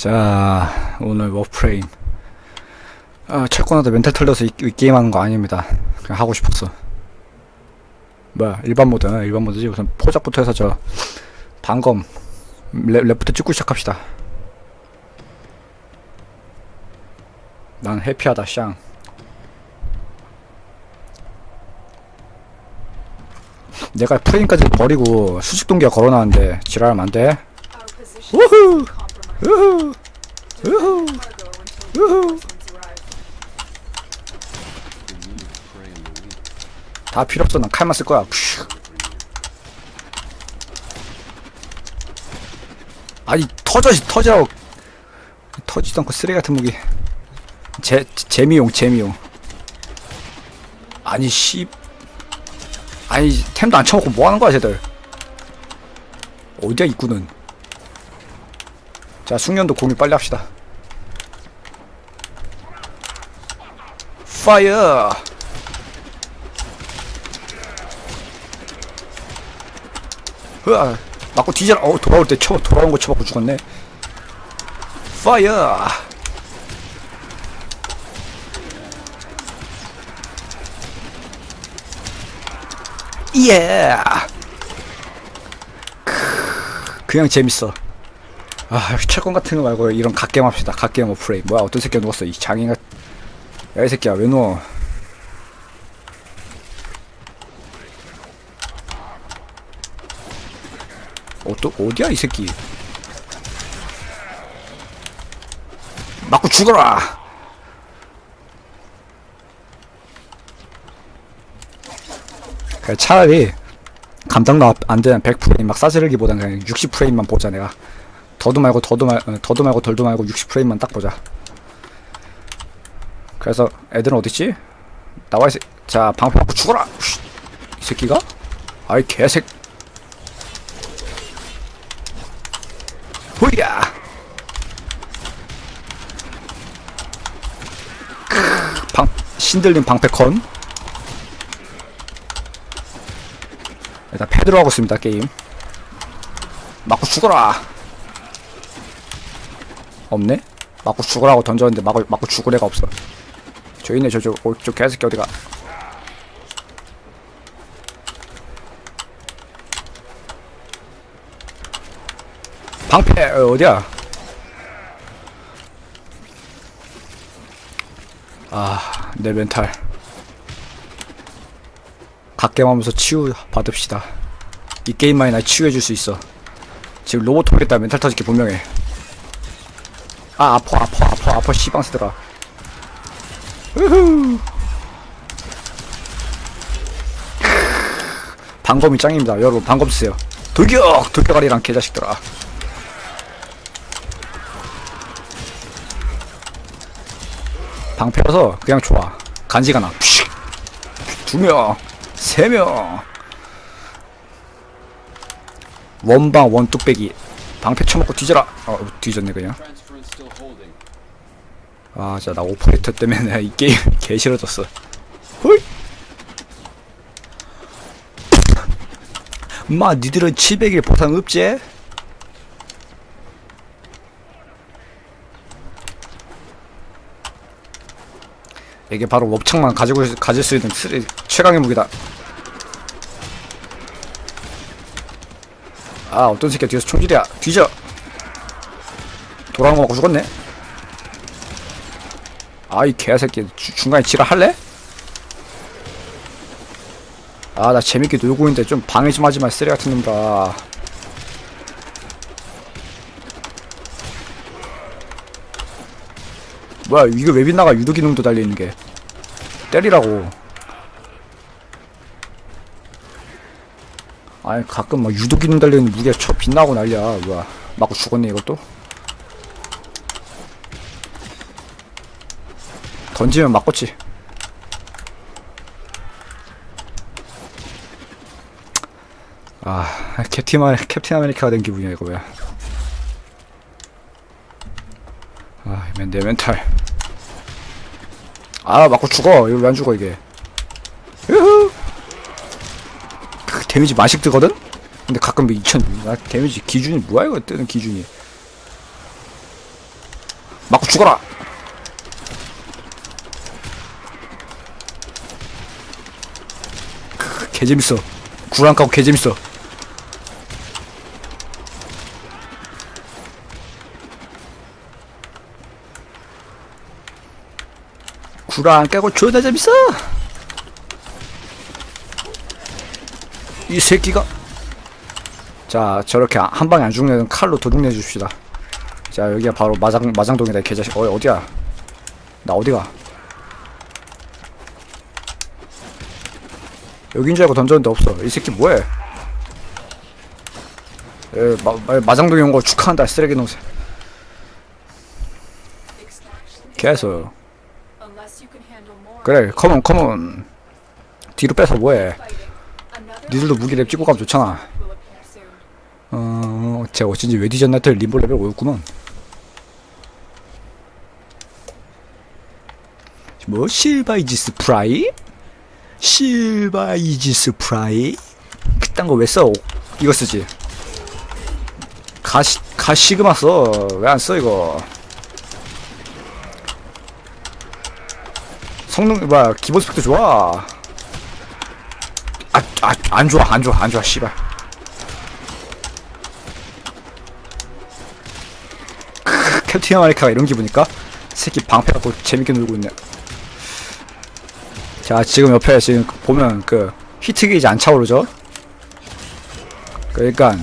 자 오늘 워프레임 아 철권하다 멘탈 털려서 이, 이 게임 하는 거 아닙니다. 그냥 하고 싶었어. 뭐야 일반 모드 아, 일반 모드지? 우선 포작부터 해서 저 방검 랩, 랩부터 찍고 시작합시다. 난 해피하다 샹. 내가 프레임까지 버리고 수직 동기가 걸어놨는데 지랄하면 안돼? 우후 우후. 우후 우후 다 필요 없어. 난 칼만 쓸 거야. 아니 터져 터지라고. 터지도 않고 쓰레기 같은 무기. 제 재미용 재미용. 아니 씨. 아니 템도 안 쳐먹고 뭐 하는 거야 쟤들? 어디야 입구는 자 숙련도 공유 빨리 합시다. 파이어! 흐아 맞고 뒤져라. 어 돌아올 때 쳐 돌아온 거 쳐먹고 죽었네. 파이어! 예! 크, 그냥 재밌어 아 철권 같은 거 말고 이런 갓겜 합시다 갓겜 오프레이 뭐야 어떤 새끼가 누웠어 이 장애가 야이 새끼야 왜 누워 어, 또, 어디야, 이 새끼. 맞고 죽어라! 그래, 차라리, 감당도 안 되는 100프레임 막 싸지르기보단 그냥 60프레임만 보자, 내가. 더도 말고, 더도 말, 어, 더도 말고, 덜도 말고 60프레임만 딱 보자. 그래서, 애들은 어딨지? 나와, 이 새, 자, 방패 맞고 죽어라! 쉿. 이 새끼가? 아이, 후야! 크, 방, 신들린 방패컨. 일단 패드로 하고 있습니다, 게임. 맞고 죽어라! 없네? 맞고 죽으라고 던졌는데 맞고, 맞고 죽을 애가 없어. 저 있네, 저, 저, 어, 저 개새끼 어디가. 방패, 어, 어디야? 아, 내 멘탈. 갓겜하면서 치유 받읍시다. 이 게임만이 날 치유해줄 수 있어. 지금 로봇 돌겠다 멘탈 터질게 분명해. 아, 아파, 아파, 아파, 아파, 씨방스들아. 우후. 방검이 짱입니다. 여러분, 방검 쓰세요. 돌격! 돌격아리랑 개자식들아. 방패라서 그냥 좋아. 간지가 나. 푸식. 두 명, 세 명. 원방 원 뚝배기. 방패 쳐먹고 뒤져라. 어, 뒤졌네 그냥. 아, 진짜 나 오퍼레이터 때문에 이 게임 개 싫어졌어. 헐. 마, 니들은 700일 보상 없지? 이게 바로 옵창만 가지고 있- 가질 수 있는 쓰레, 최강의 무기다. 아, 어떤 새끼야 뒤에서 총질이야. 뒤져. 거 맞고 죽었네. 아이 개새끼. 주, 중간에 지랄 할래? 아 나 재밌게 놀고 있는데 좀 방해 좀 하지마 쓰레 같은 놈들아. 뭐야 이거 왜 빛나가? 유도기 놈도 달려있는 게. 때리라고. 아니 가끔 막 유도기 놈 달려있는 무기가 쳐 빛나고 난리야. 뭐야 맞고 죽었네 이것도 던지면 맞겠지. 아, 캡틴, 아, 캡틴 아메리카가 된 기분이야, 이거 뭐야. 아, 맨, 내 멘탈. 아, 맞고 죽어. 이거 왜 안 죽어, 이게. 으흐! 그, 데미지 마식 뜨거든? 근데 가끔 2000, 나 데미지 기준이 뭐야, 이거 뜨는 기준이. 맞고 죽어라 크, 개재밌어. 구랑 까고 개재밌어. 구랑 깨고 존나 재밌어. 이 새끼가. 자 저렇게 한 방에 안 죽는 칼로 도둑내 줍시다. 자 여기가 바로 마장 마장동이다 개자식. 어 어디야? 나 어디가 여긴 줄 알고 던졌는데 없어. 이 새끼 뭐해? 에 마, 마, 마장동에 온거 축하한다 쓰레기 놈새 계속. 그래 컴온 컴온 뒤로 빼서 뭐해? 니들도 무기 랩 찍고 가면 좋잖아. 어 제가 어쩐지 왜 뒤졌나 했더니 림보 레벨 5였구먼. 뭐 실바이지스 프라이? 실바 이지스 프라이? 그딴 거 왜 써? 이거 쓰지 가시 가시그마 써 왜 안 써 이거 성능 뭐야 기본 스펙도 좋아 아 아 안 좋아 안 좋아 안 좋아 씨발 캡틴 아메리카가 이런 기분일까? 새끼 방패 갖고 재밌게 놀고 있네. 자, 지금 옆에 지금 보면 그 히트 게이지 안 차오르죠? 그러니까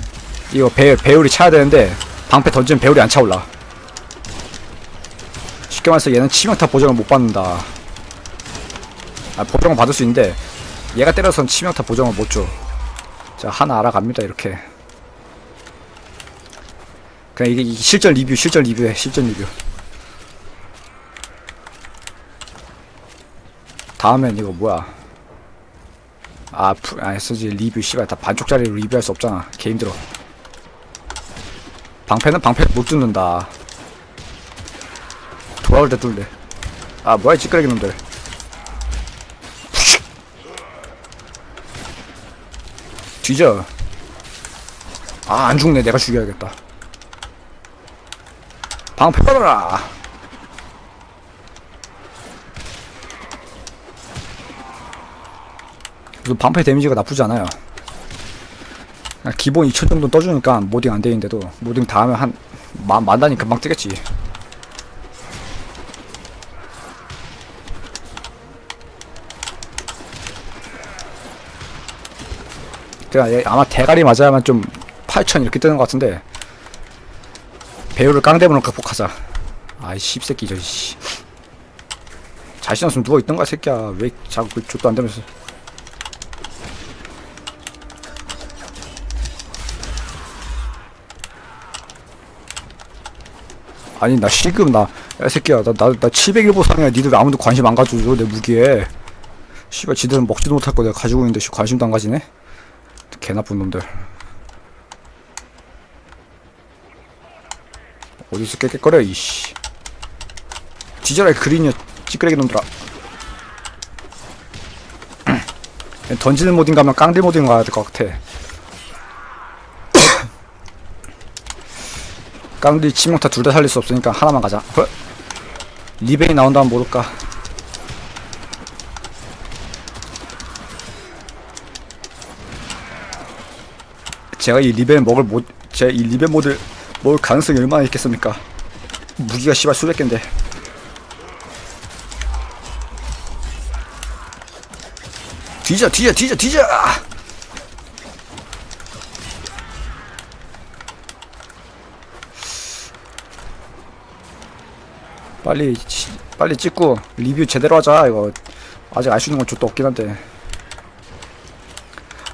이거 배 배율이 차야 되는데 방패 던지면 배율이 안 차올라. 쉽게 말해서 얘는 치명타 보정을 못 받는다. 아, 보정을 받을 수 있는데 얘가 때려선 치명타 보정을 못 줘. 자, 하나 알아갑니다, 이렇게. 그냥 이게 실전 리뷰, 실전 리뷰해, 실전 리뷰. 다음엔 이거 뭐야? 아, 프, 아, 쓰지 리뷰 씨발 다 반쪽짜리로 리뷰할 수 없잖아. 개 힘들어. 방패는 방패 못 뚫는다. 돌아올 때 뚫래. 아, 뭐야, 이 찌끄레기 놈들. 뒤져. 아, 안 죽네. 내가 죽여야겠다. 방패 받아라. 그래도 방패 데미지가 나쁘지 않아요. 기본 2000 정도 떠주니까 모딩 안 되는데도 모딩 다 하면 한 만, 만 단위 금방 뜨겠지. 얘 아마 대가리 맞아야만 좀8000 이렇게 뜨는 것 같은데 배우를 깡대문으로 극복하자. 아이 씹새끼 저 씨. 자신 없으면 누워 있던 거야 새끼야. 왜 자꾸 그 족도 안 되면서. 아니 나 시급 나 야 새끼야 나 나 나 701보 상이야. 니들 아무도 관심 안 가져줘 내 무기에. 씨발 지들은 먹지도 못할 거 내가 가지고 있는데 씨 관심도 안 가지네? 개 나쁜 놈들. 어디서 깨끗거려 이씨. 이 그린이야 찌끄레기 놈들아. 던지는 모딩 가면 깡대 모딩 가야 될 것 같아 깡디 치명타 둘 다 살릴 수 없으니까 하나만 가자. 어? 리벤이 나온다면 모를까? 제가 이 리벤 먹을 못, 제 이 리벤 모드 먹을 가능성이 얼마나 있겠습니까? 무기가 씨발 수백 개인데. 뒤져 뒤져 뒤져 뒤져 빨리 치- 빨리 찍고 리뷰 제대로 하자. 이거 아직 알 수 있는 건 족도 없긴 한데.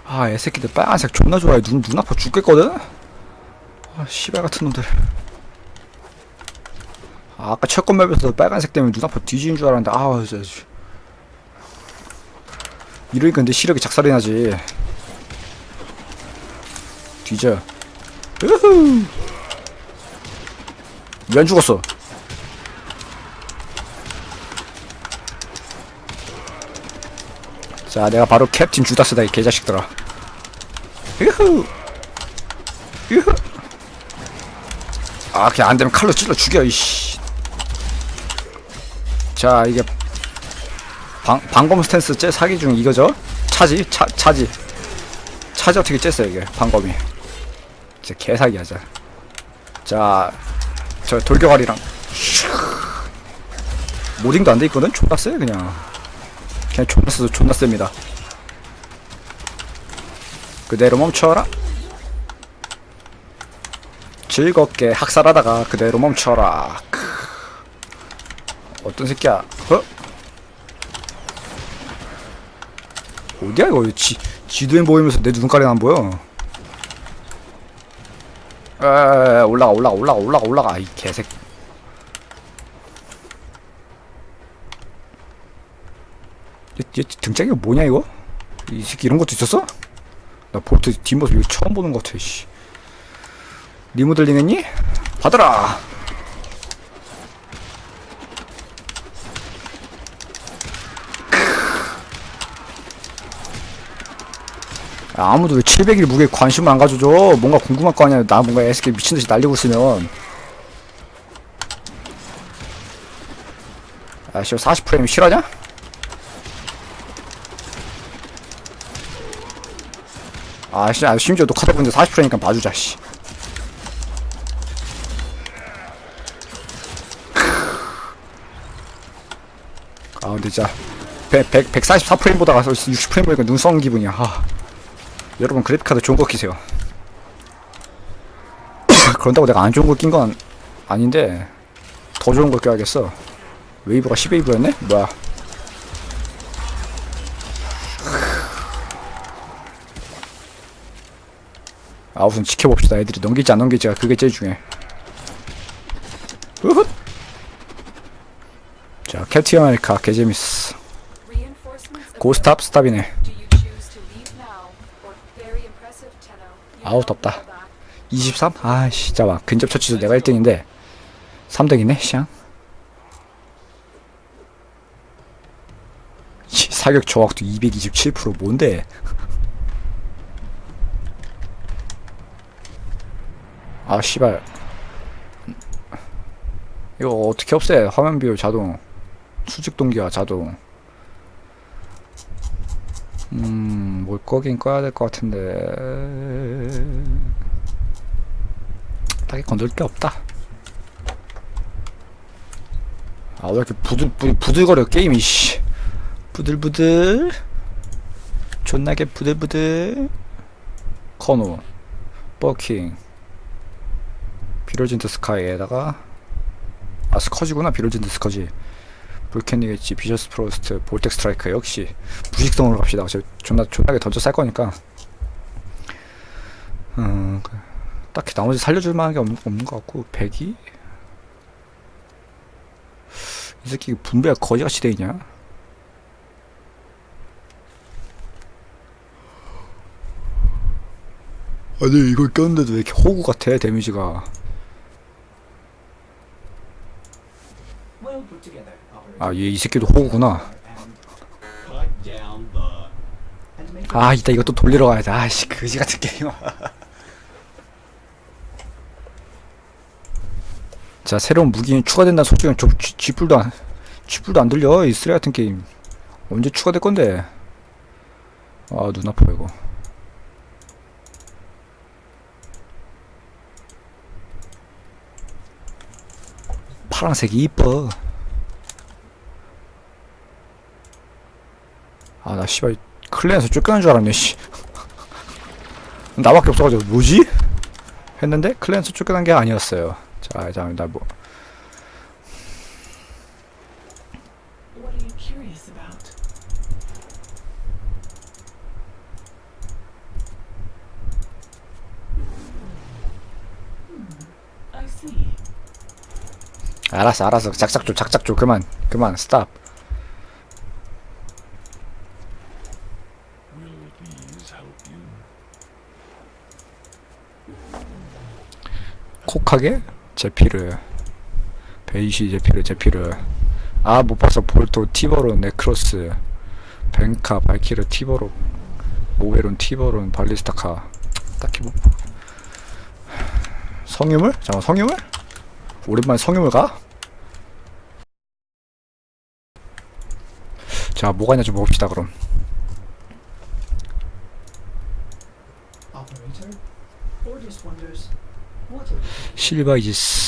아 애새끼들 빨간색 존나 좋아해. 눈, 눈 아파 죽겠거든? 아 씨발 같은 놈들. 아, 아까 철권 맵에서 빨간색 때문에 눈 아파 뒤지는 줄 알았는데 아우 진짜. 씨. 이러니까 근데 시력이 작살이 나지. 뒤져. 으후 왜 안 죽었어 자, 내가 바로 캡틴 주다스다, 이 개자식들아. 유후! 유후! 아, 그냥 안 되면 칼로 찔러 죽여, 이씨. 자 이게 방, 방검 스탠스 째 사기 중 이거죠? 차지? 차, 차지 차지 어떻게 쬐어요 이게 방검이 진짜 개사기 하자 자저 돌격알이랑 모딩도 안 돼 있거든? 세 그냥 그냥 존나 세도 존나 셉니다. 그대로 멈춰라. 즐겁게 학살하다가 그대로 멈춰라. 크. 어떤 새끼야? 어? 어디야 이거? 지, 지도엔 보이면서 내 눈깔이 안 보여 에 올라가 올라가 올라가 올라가 올라가. 이 개새끼 등짝이 뭐냐 이거? 이 새끼 이런 것도 있었어? 나 볼트 뒷모습 이거 처음 보는 것 같아 씨 리모델링 했니? 받아라 야, 아무도 왜 700일 무게에 관심을 안 가져줘 뭔가 궁금할 거 아니야 나 뭔가 SK 미친듯이 날리고 있으면 아씨 40프레임 실화냐? 아 씨 아, 심지어 녹화되고 있는데 40프레임이니까 봐주자 씨. 아 근데 진짜 100, 100, 144프레임 보다가 60프레임 보니까 눈 썩은 기분이야. 아. 여러분 그래픽카드 좋은 거 끼세요. 그런다고 내가 안 좋은 거낀건 아닌데 더 좋은 걸 껴야겠어. 웨이브가 10웨이브였네? 뭐야 아 우선 지켜봅시다. 애들이 넘길지 안 넘길지가 그게 제일 중요해. 우훗 자 캡틴 아메리카 개재밌어. 고스탑 스탑이네. all that. 23? 아씨 잠깐만. 근접 처치도 내가 1등인데 3등이네 시앙. 이 사격 정확도 227% 뭔데 아 씨발 이거 어떻게 없애 화면 비율 자동 수직 동기화 자동 음뭘 꺼긴 꺼야 될 것 같은데 딱히 건들 게 없다. 아, 왜 이렇게 부들, 부들, 부들거려, 게임이, 씨. 부들부들. 존나게 부들부들. 커노. 버킹. 비롤진트 스카이에다가, 아, 스커지구나, 비롤진트 스커지. 볼캐닉 엣지, 비셔스 프로스트, 볼텍 스트라이크. 역시, 무식성으로 갑시다. 존나, 존나게 던져 쌀 거니까. 음, 그- 딱히 나머지 살려줄 만한 게 없는, 없는 것 같고 백이 이 새끼 분배가 거지같이 돼 있냐? 아니 이걸 꼈는데도 왜 이렇게 호구 같아 데미지가 아 얘 이 새끼도 호구구나. 아 이따 이것도 돌리러 가야 돼. 아씨 그지 같은 게임. 자 새로운 무기는 추가된다는 소식은 좀 쥐- 쥐뿔도 안 쥐뿔도 안 들려 이 쓰레 같은 게임. 언제 추가될 건데? 아 눈 아파 이거. 파란색이 이뻐 아 나 씨발 클랜에서 쫓겨난 줄 알았네 씨. 나밖에 없어가지고 뭐지? 했는데 클랜에서 쫓겨난 게 아니었어요. 자 이제 나뭐. 알았어 알았어. 작작조 작작조 그만 그만. 스탑 콕하게 제피르 베이시 제피르 제피르 아 못 봤어. 볼토 티버론 네크로스 벤카 발키르 티버로 오베론 티버론 발리스타카. 딱히 뭐. 성유물? 잠깐 성유물? 오랜만에 성유물 가? 자 뭐가 있나 좀 봅시다 그럼. Operator, Ordis wonders, 실바 이지스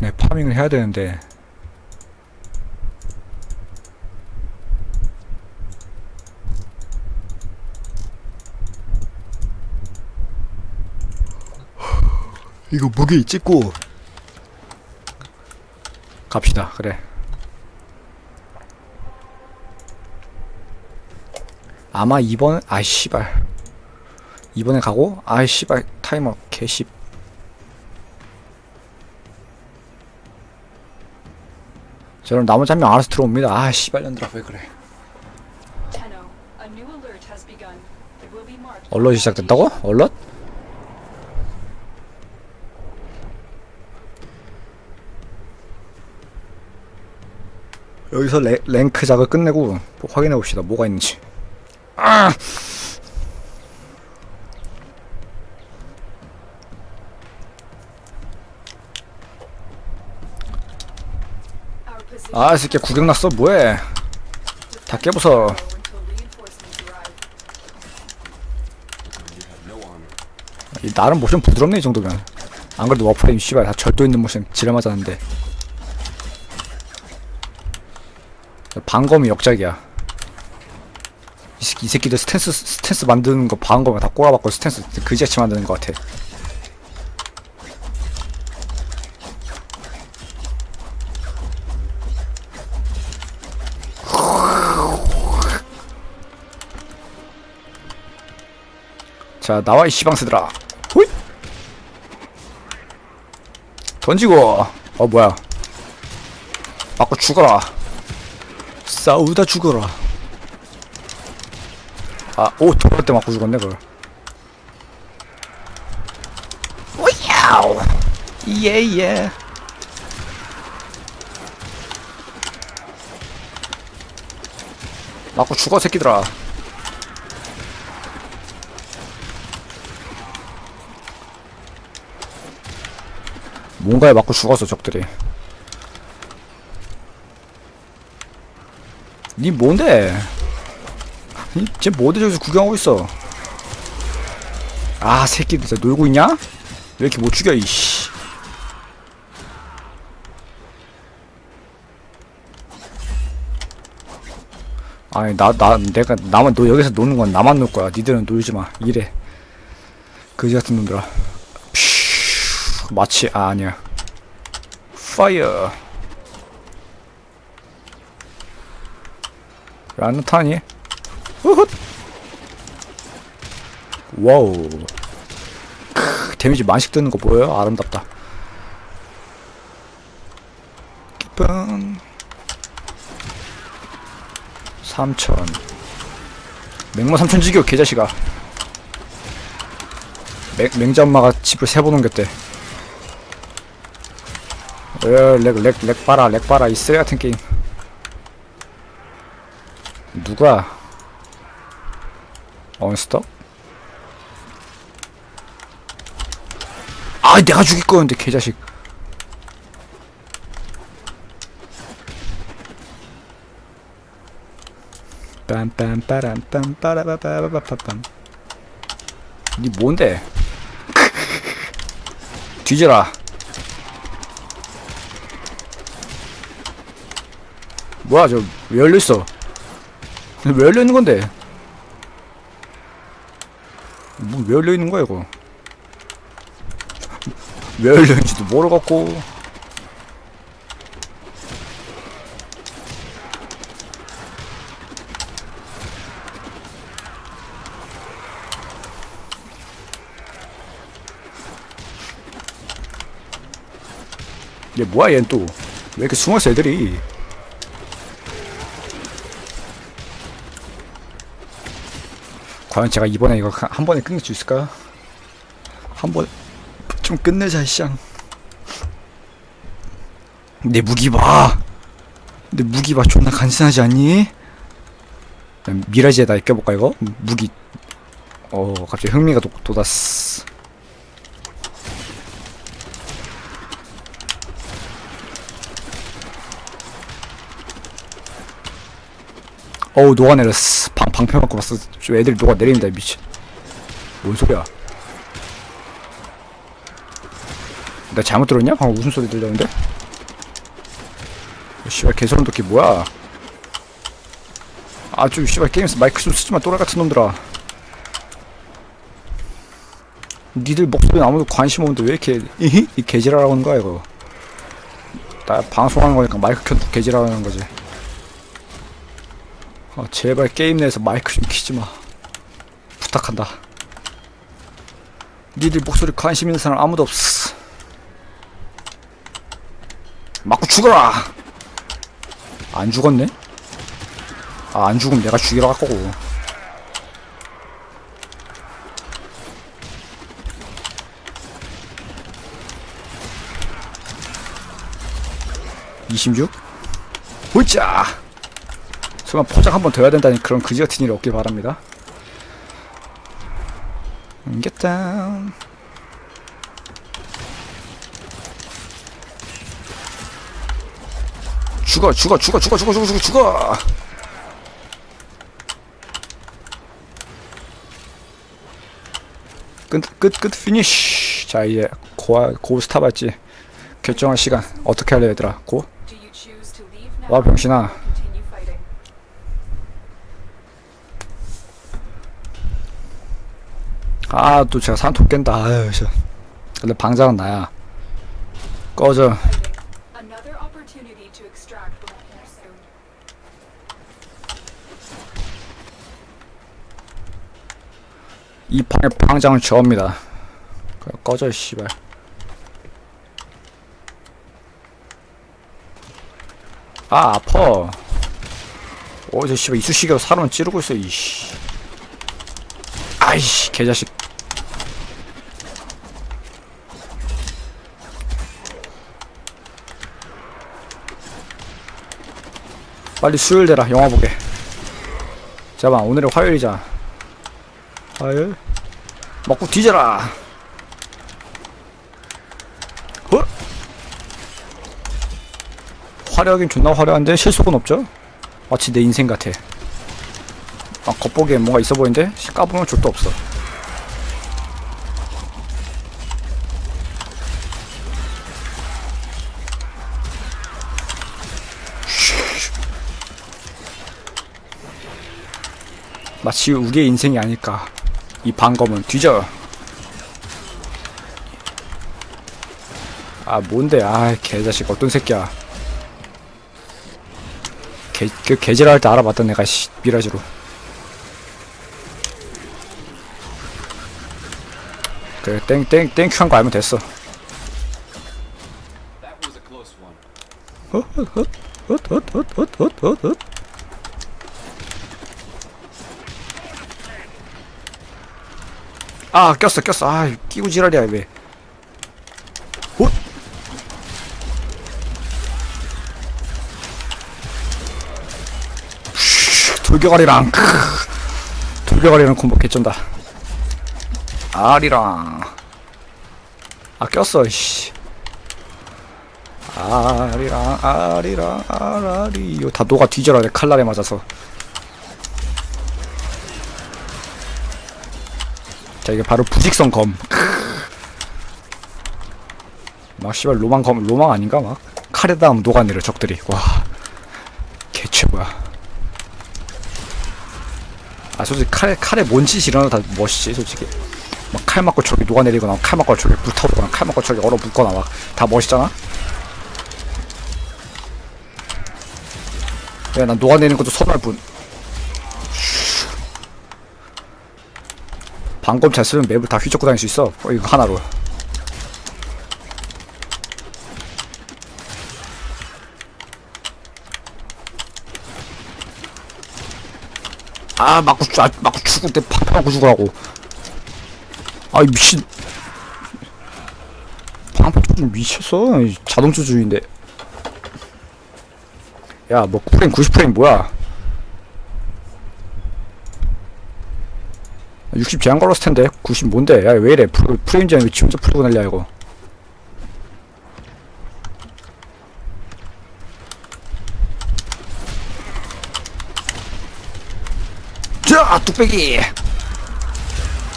네 파밍을 해야 되는데. 이거 무기 찍고. 갑시다 그래 아마 이번 아이 씨발 이번에 가고 아이 씨발 타이머 개씹 저럼 나머지 한 명 알아서 들어옵니다 아 씨발 년들아 왜 그래. 언론이 시작됐다고? 언론? 여기서 레, 랭크 작을 끝내고 확인해 봅시다 뭐가 있는지 아! 아, 이 새끼 구경 났어. 뭐해? 다 arrive. 이 나름 모션 부드럽네 이 정도면. 안 그래도 워프레임 씨발 다 절도 있는 모션 지랄 맞았는데. 방검이 역작이야. 이 새끼 이 새끼들 스탠스 스탠스 만드는 거 방검에 다 꼬라박고 스탠스 그지같이 만드는 것 같아. 자 나와 이 시방새들아. 호잇 던지고. 어 뭐야. 맞고 죽어라. 싸우다 죽어라 아오 돌아올 때 맞고 죽었네 그걸. 오야우! 예예. 맞고 죽어 새끼들아. 뭔가에 맞고 죽었어 적들이. 니 뭔데? 니, 쟤 뭐대 저기서 구경하고 있어? 아 새끼들 진짜 놀고 있냐? 왜 이렇게 못 죽여 이씨. 아니 나 나 내가 나만 너 여기서 노는 건 나만 놀 거야. 니들은 놀지 마. 이래. 그지 같은 놈들아. 퓨, 마치 아 아니야. 파이어. 라는 타니 후훗 와우. 크, 데미지 만씩 뜨는 거 보여요? 아름답다. 기쁜 3000 맹모 3000 지겨 개자식아. 맹, 맹자 엄마가 집을 세 번 옮겼대 렉렉렉 렉 봐라 렉 봐라. 이 쓰레 같은 게임. 누가 언스톱? 아 내가 죽일 거였는데 개자식. 빰빰빠람빰빠라바바바바밤 니 뭔데? 뒤져라. 뭐야 저왜 열려있어? 왜 열려있는 건데 뭐 왜 열려 있는 거야 이거? 왜 열려 있는지도 모르겠고. 얘 뭐야 얘는 또 왜 이렇게 숨어있어 애들이 과연 제가 이번에 이거 한- 한 번에 끝낼 수 있을까? 한번 좀 끝내자 쌍. 내 무기 봐. 내 무기 봐 존나 간지나지 않니? 미라지에다 껴볼까 이거? 무기. 어 갑자기 흥미가 돋, 돋았어. 어우 녹아내렸어 방, 방패 맞고 봤어. 저 애들이 녹아내린다 미친. 뭔 소리야? 나 잘못 들었냐? 방금 무슨 소리 들렸는데? 어, 씨발 개소름 돋기 뭐야? 아좀 씨발 게임에서 마이크 좀 쓰지마 또라이 같은 놈들아. 니들 목소리 아무도 관심 없는데 왜 이렇게? 이 개지랄하는 거야 이거. 나 방송하는 거니까 마이크 켜놓고 개지랄하는 거지 아 제발 게임 내에서 마이크 좀 키지 마 부탁한다 니들 목소리 관심 있는 사람 아무도 없어 맞고 죽어라 안 죽었네? 아 안 죽으면 내가 죽이러 갈 거고 26? 보자! 설마 포장 한 번 더 해야 된다니 그런 그지 같은 일이 없길 바랍니다. 옮겼다. 죽어, 죽어, 죽어, 죽어, 죽어, 죽어, 죽어, 죽어! 끝, 끝, 끝, 피니쉬! 자, 이제 고, 고스타 받지. 결정할 시간. 어떻게 할래, 얘들아? 고? 와, 병신아. 아, 또 제가 산토 깬다. 아유, 씨. 근데 방장은 나야. 꺼져. 이 판의 방장은 저입니다. 꺼져, 씨발. 아, 아파. 오, 저 씨발 이쑤시개로 사람 찌르고 있어, 이씨. 아이씨, 개자식. 빨리 수요일 되라, 영화 보게. 잠깐만, 오늘은 화요일이잖아. 화요일? 먹고 뒤져라. 어? 화려하긴 존나 화려한데 실속은 없죠? 마치 내 인생 같아. 아, 겉보기엔 뭔가 있어 보이는데 까보면 족도 없어. 마치 우리의 인생이 아닐까. 이 방검은 뒤져. 아 뭔데? 아 개자식 어떤 새끼야? 개 그 개지랄 때 알아봤던 내가 씨 미라지로. 그래 땡땡 땡큐 한 거 알면 됐어. That was a close one. 헛헛헛헛헛헛헛. 아 꼈어 꼈어. 아 끼고 지랄이야 왜헛 슈, 돌격아리랑 크! 돌격아리랑 콤보 개쩐다. 아리랑. 아 꼈어 씨. 아리랑 아리랑 아라리 이거 다 녹아 뒤져라 내 칼날에 맞아서 자 이게 바로 부직성 검. 막 씨발 로망 검 로망 아닌가 막 칼에다 하면 녹아내려 적들이 와 개최고야. 아 솔직히 칼에 칼에 뭔 짓이 일어나도 다 멋있지 솔직히. 막 칼 맞고 저기 녹아내리거나 칼 맞고 저기 불타오르거나 칼 맞고 저기 얼어붙거나 막 다 멋있잖아. 야, 난 녹아내리는 것도 선할 뿐. 방검 잘 쓰면 맵을 다 휘젓고 다닐 수 있어. 어, 이거 하나로. 아, 맞고, 죽- 아, 맞고 죽을 때 맞고 죽으라고. 아이, 미친. 팡팡 좀 미쳤어. 이 자동조주인데. 야, 뭐, 프레임 90프레임 뭐야? 60 제한 걸었을 텐데 90 뭔데? 야 왜 이래? 프레임 제한 왜지 혼자 풀고 날려 이거? 뚝배기!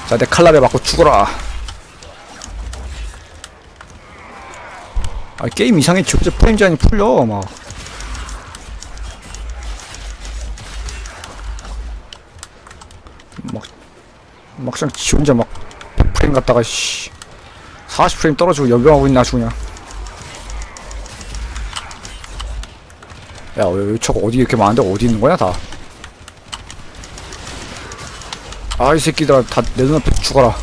자내 칼날에 맞고 죽어라. 아 게임 이상해. 저제 프레임 제한이 풀려 막 막, 막상 지 혼자 막 100프레임 갔다가 씨 40프레임 떨어지고 연병하고 있나 아주 그냥 야, 저거 어디 이렇게 많은데 어디 있는 거야, 다? 아, 이 새끼들아, 다 내 눈앞에 죽어라.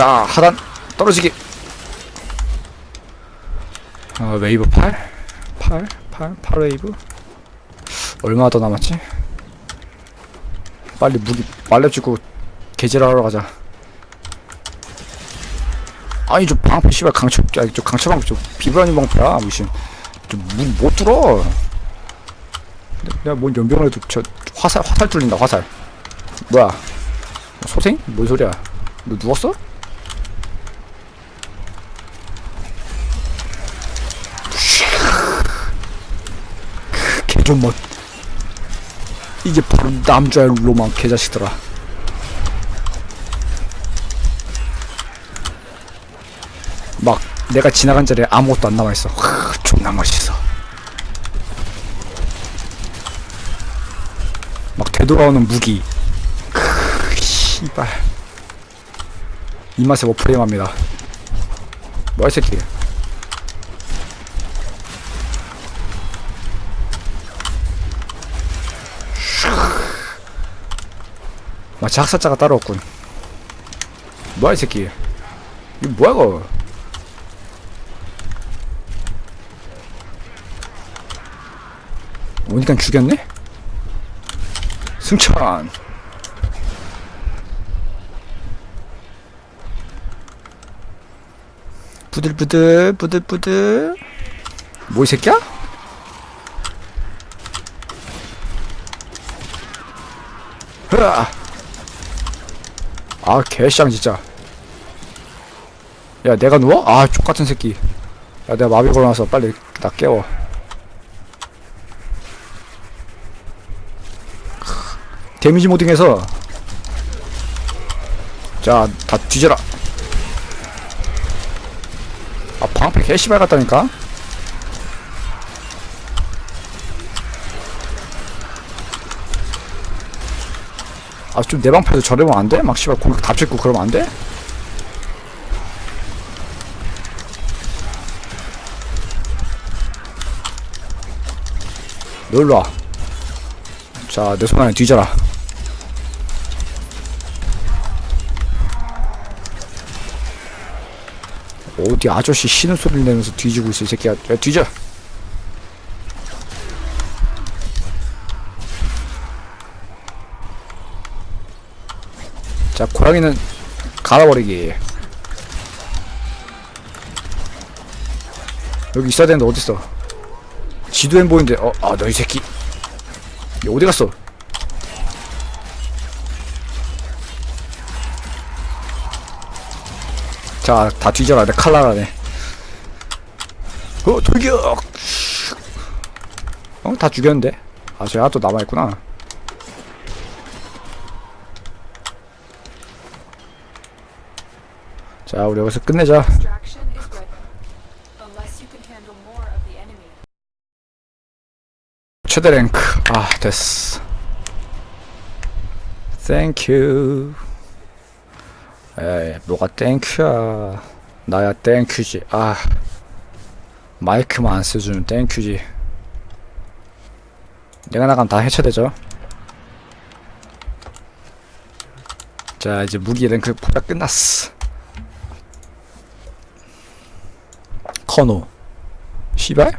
자, 하단, 떨어지기. 아, 웨이브 8? 8? 8? 8 웨이브? 얼마 더 남았지? 빨리 무기 빨래 주고 개질하러 가자. 아니 저 방패 씨발 강철 아니 저 강철 방패 저 비브라늄 방패야 무슨 뚫어. 내- 내가 뭔 연병을 해도 저 화살 화살 뚫린다 화살. 뭐야? 소생? 뭔 소리야? 너 누웠어? 좀멋 이게 바로 남자의 로망 개자식들아. 막 내가 지나간 자리에 아무것도 안 남아있어. 하, 존나 멋있어. 막 되돌아오는 무기. 크 씨발. 이 맛에 워프레임 합니다. 뭐야 이 새끼 마치 학살자가 따로 없군. 뭐야 이 새끼? 이거 뭐야 이거? 오니까 죽였네? 승천. 부들부들 부들부들. 뭐 이 새끼야? 흐아. 아 개쌍 진짜. 야 내가 누워? 아 족같은 새끼. 야 내가 마비 걸어놔서 빨리 나 깨워. 크, 데미지 모딩해서 자 다 뒤져라. 아 방패 개씨발 같다니까 아 좀 내 방패도 저러면 안 돼? 막 씨발 공격 다 찍고 그러면 안 돼? 와. 자, 내 손 안에 뒤져라. 어디 아저씨 쉬는 소리를 내면서 뒤지고 있어, 이 새끼야. 야, 뒤져! 고양이는 갈아버리기. 여기 있어야 되는데 어딨어? 지도엔 보이는데, 어, 아, 너 이 새끼. 야, 어디 갔어? 자, 다 뒤져라. 내 칼날하네. 어, 돌격! 어, 다 죽였는데? 아, 쟤 하나 또 남아있구나. 자, 우리 여기서 끝내자. 최대 랭크. 아, 됐어. 땡큐. 에이, 뭐가 땡큐야. 나야 땡큐지. 아. 마이크만 안 써주면 땡큐지. 내가 나가면 다 해체되죠. 자, 이제 무기 랭크 포작 끝났어. 커노. 씨발?